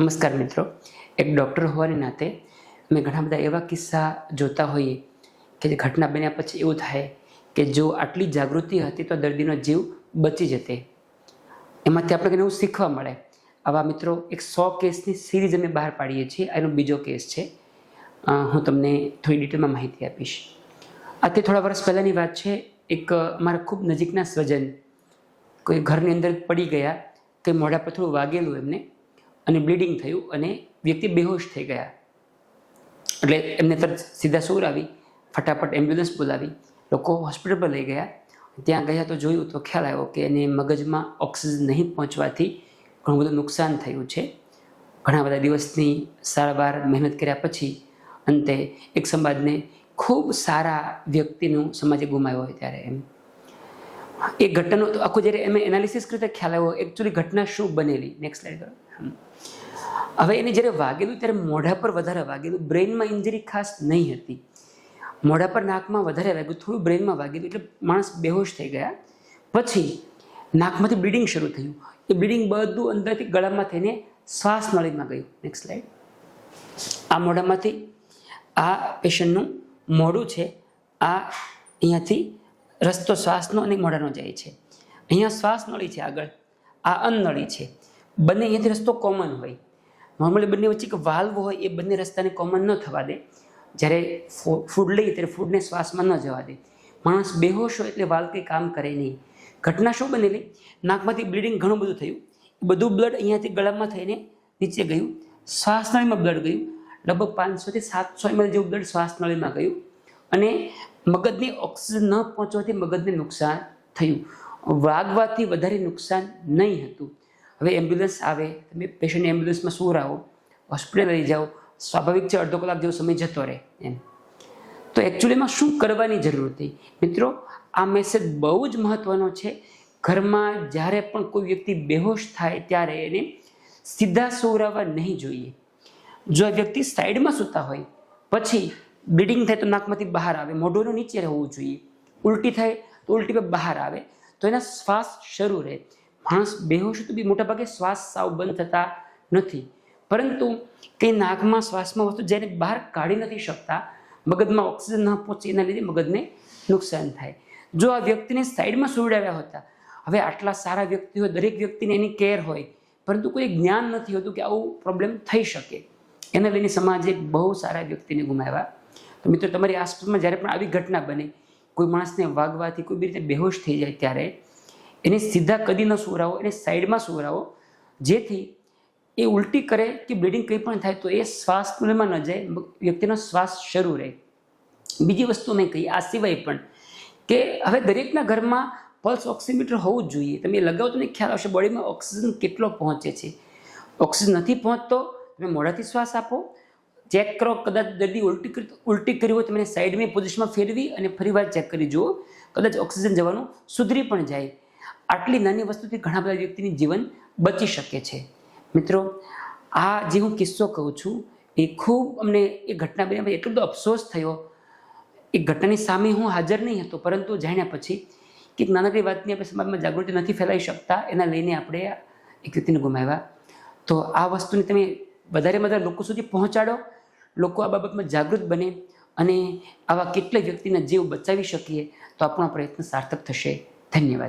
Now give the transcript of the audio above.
નમસ્કાર મિત્રો. એક ડૉક્ટર હોવાને નાતે મેં ઘણા બધા એવા કિસ્સા જોતા હોઈએ કે જે ઘટના બન્યા પછી એવું થાય કે જો આટલી જાગૃતિ હતી તો દર્દીનો જીવ બચી જતે. એમાંથી આપણે કંઈ એવું શીખવા મળે. આવા મિત્રો એક સો કેસની સિરીઝ અમે બહાર પાડીએ છીએ. એનો બીજો કેસ છે. હું તમને થોડી ડિટેલમાં માહિતી આપીશ. આથી થોડા વર્ષ પહેલાંની વાત છે. એક અમારા ખૂબ નજીકના સ્વજન કોઈ ઘરની અંદર પડી ગયા. કે મોઢા પર થોડું વાગેલું એમને. અને બ્લીડિંગ થયું અને વ્યક્તિ બેહોશ થઈ ગયા. એટલે એમને તરત સીધા સૂર આવી, ફટાફટ એમ્બ્યુલન્સ બોલાવી. લોકો હોસ્પિટલ પર લઈ ગયા. ત્યાં ગયા તો જોયું તો ખ્યાલ આવ્યો કે એને મગજમાં ઓક્સિજન નહીં પહોંચવાથી ઘણું બધું નુકસાન થયું છે. ઘણા બધા દિવસની સારવાર મહેનત કર્યા પછી અંતે એક સમાજને ખૂબ સારા વ્યક્તિનું સમાજે ગુમાવ્યો હોય ત્યારે એમ. એ ઘટનાનો આખું જ્યારે એમ એનાલિસિસ કરતા ખ્યાલ આવ્યો એકચ્યુઅલી ઘટના શું બનેલી? નેક્સ્ટ સ્લાઇડ કરો. હવે એને જ્યારે વાગેલું, ત્યારે મોઢા પર વધારે વાગેલું. બ્રેઇનમાં ઇન્જરી ખાસ નહીં હતી. મોઢા પર નાકમાં વધારે વાગ્યું, થોડું બ્રેઇનમાં વાગેલું, એટલે માણસ બેહોશ થઈ ગયા. પછી નાકમાંથી બ્લીડિંગ શરૂ થયું. એ બ્લીડિંગ બધું અંદરથી ગળામાં થઈને શ્વાસ નળીમાં ગયું. નેક્સ્ટ સ્લાઇડ આ મોઢામાંથી આ પેશન્ટનું મોઢું છે, આ અહીંયાથી રસ્તો શ્વાસનો અને મોઢાનો જાય છે. અહીંયા શ્વાસ નળી છે આગળ. આ અન્નળી છે. બંને અહીંયાથી રસ્તો કોમન હોય. નોર્મલી બંને વચ્ચે એક વાલ્વ હોય, એ બંને રસ્તાને કોમન ન થવા દે. જ્યારે ફૂડ લઈએ ત્યારે ફૂડને શ્વાસમાં ન જવા દે. માણસ બેહોશ હોય એટલે વાલ્વ કંઈ કામ કરે નહીં. ઘટના શું બનેલી? નાકમાંથી બ્લીડિંગ ઘણું બધું થયું. બધું બ્લડ અહીંયાથી ગળામાં થઈને નીચે ગયું. શ્વાસનળીમાં બ્લડ ગયું. લગભગ પાંચસોથી સાતસો એમએલ જેવું બ્લડ શ્વાસનળીમાં ગયું. અને મગજને ઓક્સિજન ન પહોંચવાથી મગજને નુકસાન થયું. વાગવાથી વધારે નુકસાન નહીં હતું. હવે એમ્બ્યુલન્સ આવે. તમે પેશન્ટ એમ્બ્યુલન્સમાં શું આવો હોસ્પિટલ લઈ જાઓ. સ્વાભાવિક છે, અડધો કલાક જેવો સમય જતો રહે એમ. તો એકચ્યુઅલીમાં શું કરવાની જરૂર હતી? મિત્રો, આ મેસેજ બહુ જ મહત્વનો છે. ઘરમાં જ્યારે પણ કોઈ વ્યક્તિ બેહોશ થાય ત્યારે એને સીધા સુવરાવવા નહીં જોઈએ. જો આ વ્યક્તિ સાઈડમાં સૂતા હોય, પછી બ્લીડિંગ થાય તો નાકમાંથી બહાર આવે, મોઢોનો નીચે રહેવું જોઈએ. ઉલટી થાય તો ઉલટી પર બહાર આવે. તો એના શ્વાસ શરૂ રહે. માણસ બેહોશ તો બી મોટાભાગે શ્વાસ સાવ બંધ થતા નથી. પરંતુ કંઈ નાકમાં શ્વાસમાં વસ્તુ જેને બહાર કાઢી નથી શકતા, મગજમાં ઓક્સિજન ન પહોંચે, એના લીધે મગજને નુકસાન થાય. જો આ વ્યક્તિને સાઈડમાં સુવડાવ્યા હતા, હવે આટલા સારા વ્યક્તિ હોય, દરેક વ્યક્તિને એની કેર હોય, પરંતુ કોઈ જ્ઞાન નથી હોતું કે આવું પ્રોબ્લેમ થઈ શકે. એને લઈને સમાજે બહુ સારા વ્યક્તિને ગુમાવ્યા. તો મિત્રો, તમારી આસપાસમાં જ્યારે પણ આવી ઘટના બને, કોઈ માણસને વાગવાથી કોઈ બી રીતે બેહોશ થઈ જાય ત્યારે એને સીધા કદી ન સુવરાવો, એને સાઈડમાં સુવરાવો, જેથી એ ઉલટી કરે કે બ્લીડિંગ કંઈ પણ થાય તો એ શ્વાસ નળીમાં ન જાય વ્યક્તિનો શ્વાસ શરૂ રહે. બીજી વસ્તુ મેં કહી, આ સિવાય પણ કે હવે દરેકના ઘરમાં પલ્સ ઓક્સિમીટર હોવું જ જોઈએ. તમે લગાવો તમને ખ્યાલ આવશે, બોડીમાં ઓક્સિજન કેટલો પહોંચે છે. ઓક્સિજન નથી પહોંચતો, તમે મોઢાથી શ્વાસ આપો ચેક કરો, કદાચ દર્દી ઉલટી કરી ઉલટી કરી હોય તો તમે સાઈડમાં પોઝિશનમાં ફેરવી અને ફરી વાર ચેક કરી જુઓ. કદાચ ઓક્સિજન જવાનું સુધરી પણ જાય. આટલી નાની વસ્તુથી ઘણા બધા વ્યક્તિની જીવન બચી શકે છે. મિત્રો, આ જે હું કિસ્સો કહું છું, એ ખૂબ અમને એ ઘટના પછી એટલો બધો અફસોસ થયો. એ ઘટનાની સામે હું હાજર નહીં હતો, પરંતુ જાણ્યા પછી કે નાનકડી વાતની આપણે સમાજમાં જાગૃતિ નથી ફેલાવી શકતા, એના લઈને આપણે એક વ્યક્તિને ગુમાવ્યા. તો આ વસ્તુને તમે વધારે વધારે લોકો સુધી પહોંચાડો. લોકો આ બાબતમાં જાગૃત બને અને આવા કેટલાય વ્યક્તિના જીવ બચાવી શકીએ તો આપણો પ્રયત્ન સાર્થક થશે. ધન્યવાદ.